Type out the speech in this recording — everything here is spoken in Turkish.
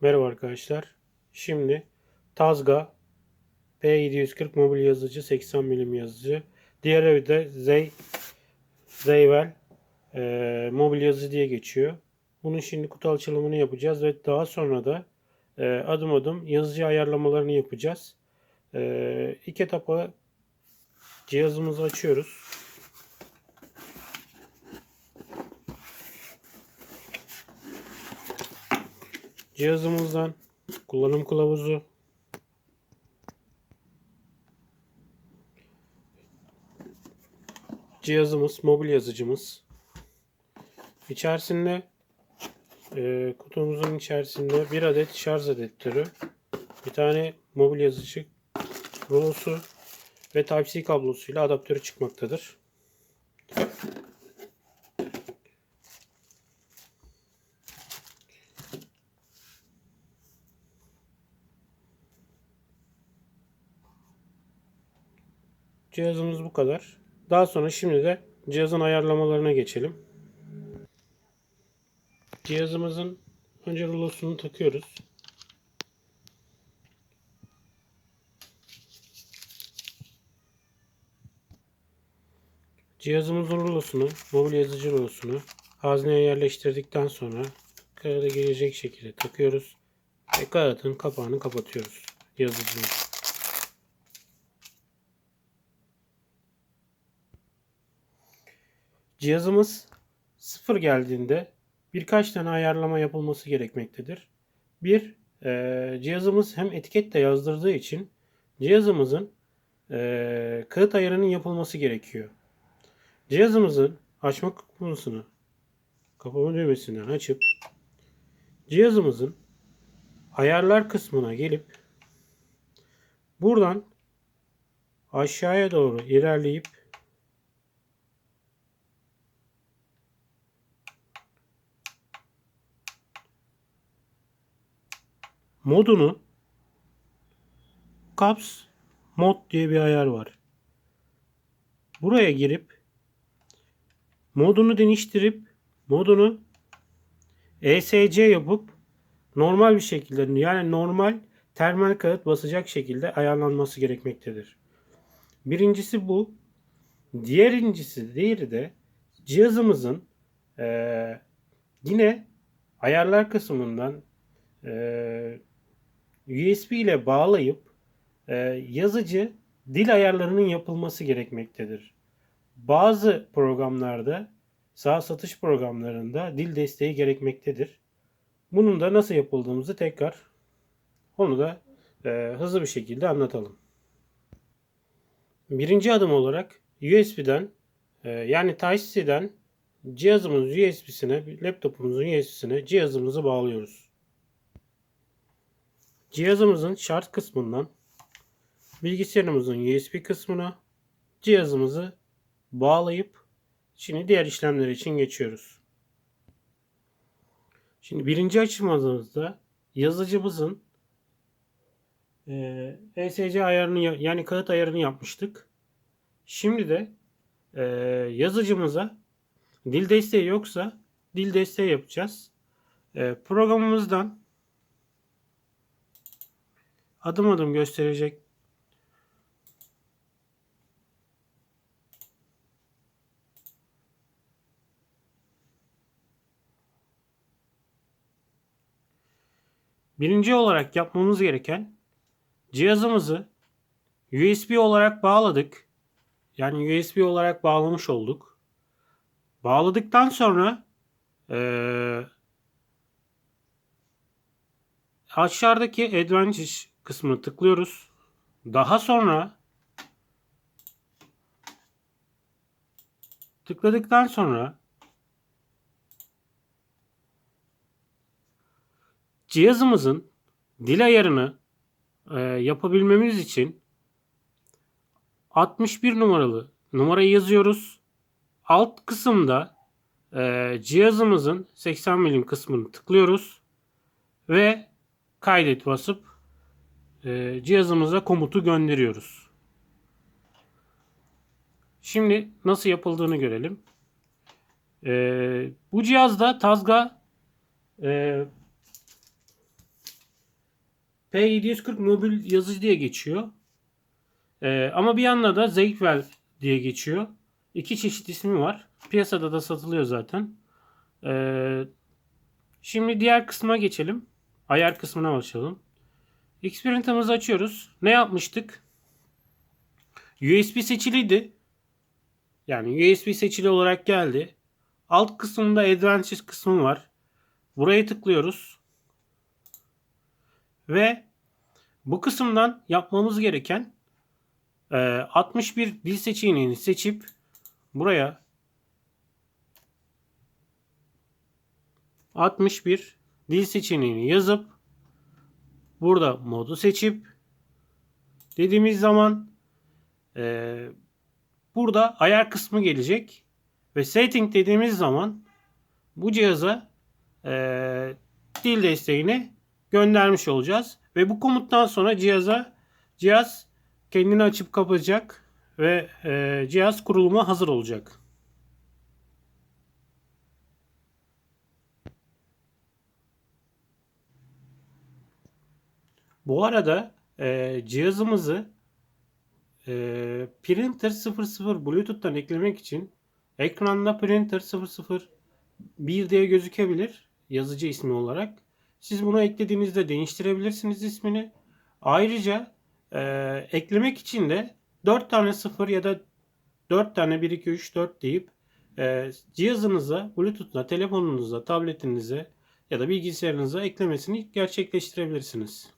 Merhaba arkadaşlar. Şimdi Tazga P740 mobil yazıcı 80 milim yazıcı. Diğeri de Zey Zeyvel e, mobil yazıcı diye geçiyor. Bunun şimdi kutu açılımını yapacağız ve daha sonra da e, adım adım yazıcı ayarlamalarını yapacağız. E, ilk etapta cihazımızı açıyoruz. Cihazımızdan kullanım kılavuzu, cihazımız, mobil yazıcımız. İçerisinde e, kutumuzun içerisinde bir adet şarj adaptörü, bir tane mobil yazıcı rulosu ve Type-C kablosuyla adaptörü çıkmaktadır. Cihazımız bu kadar. Daha sonra şimdi de cihazın ayarlamalarına geçelim. Cihazımızın önce rulosunu takıyoruz. Cihazımızın rulosunu, mobil yazıcı rulosunu hazneye yerleştirdikten sonra kağıda gelecek şekilde takıyoruz ve kağıdın kapağını kapatıyoruz yazıcımızın. Cihazımız sıfır geldiğinde birkaç tane ayarlama yapılması gerekmektedir. Bir, e, cihazımız hem etiket yazdırdığı için cihazımızın e, kağıt ayarının yapılması gerekiyor. Cihazımızın açma kapısını kapama düğmesinden açıp cihazımızın ayarlar kısmına gelip buradan aşağıya doğru ilerleyip modunu caps mod diye bir ayar var. Buraya girip modunu değiştirip modunu ESC yapıp normal bir şekilde yani normal termal kağıt basacak şekilde ayarlanması gerekmektedir. Birincisi bu. Diğerincisi diğeri de cihazımızın eee, yine ayarlar kısmından eee USB ile bağlayıp e, yazıcı dil ayarlarının yapılması gerekmektedir. Bazı programlarda sağ satış programlarında dil desteği gerekmektedir. Bunun da nasıl yapıldığımızı tekrar onu da e, hızlı bir şekilde anlatalım. Birinci adım olarak USB'den e, yani Type-C'den cihazımızın USB'sine, laptopumuzun USB'sine cihazımızı bağlıyoruz. Cihazımızın şarj kısmından bilgisayarımızın USB kısmına cihazımızı bağlayıp şimdi diğer işlemler için geçiyoruz. Şimdi birinci açılmadığımızda yazıcımızın e, ESC ayarını yani kağıt ayarını yapmıştık. Şimdi de e, yazıcımıza dil desteği yoksa dil desteği yapacağız. E, programımızdan adım adım gösterecek Birinci olarak yapmamız gereken cihazımızı USB olarak bağladık. Yani USB olarak bağlamış olduk. Bağladıktan sonra ee, aşağıdaki Advantage kısmını tıklıyoruz. Daha sonra tıkladıktan sonra cihazımızın dil ayarını e, yapabilmemiz için 61 numaralı numarayı yazıyoruz. Alt kısımda e, cihazımızın 80 milim kısmını tıklıyoruz ve kaydet basıp e, cihazımıza komutu gönderiyoruz. Şimdi nasıl yapıldığını görelim. E, bu cihazda Tazga e, P740 mobil yazıcı diye geçiyor. Ee, ama bir yandan da Zacwell diye geçiyor. İki çeşit ismi var. Piyasada da satılıyor zaten. Ee, şimdi diğer kısma geçelim. Ayar kısmına başlayalım. Xprint'ımızı açıyoruz. Ne yapmıştık? USB seçiliydi. Yani USB seçili olarak geldi. Alt kısmında Advanced kısmı var. Buraya tıklıyoruz. Ve bu kısımdan yapmamız gereken e, 61 dil seçeneğini seçip buraya 61 dil seçeneğini yazıp burada modu seçip dediğimiz zaman e, burada ayar kısmı gelecek ve setting dediğimiz zaman bu cihaza e, dil desteğini göndermiş olacağız ve bu komuttan sonra cihaza cihaz kendini açıp kapatacak ve e, cihaz kuruluma hazır olacak. Bu arada e, cihazımızı e, Printer 00 Bluetooth'tan eklemek için ekranda Printer 001 diye gözükebilir yazıcı ismi olarak. Siz bunu eklediğinizde değiştirebilirsiniz ismini. Ayrıca e, eklemek için de 4 tane 0 ya da 4 tane 1 2 3 4 deyip e, cihazınıza, Bluetooth'la, telefonunuza, tabletinize ya da bilgisayarınıza eklemesini gerçekleştirebilirsiniz.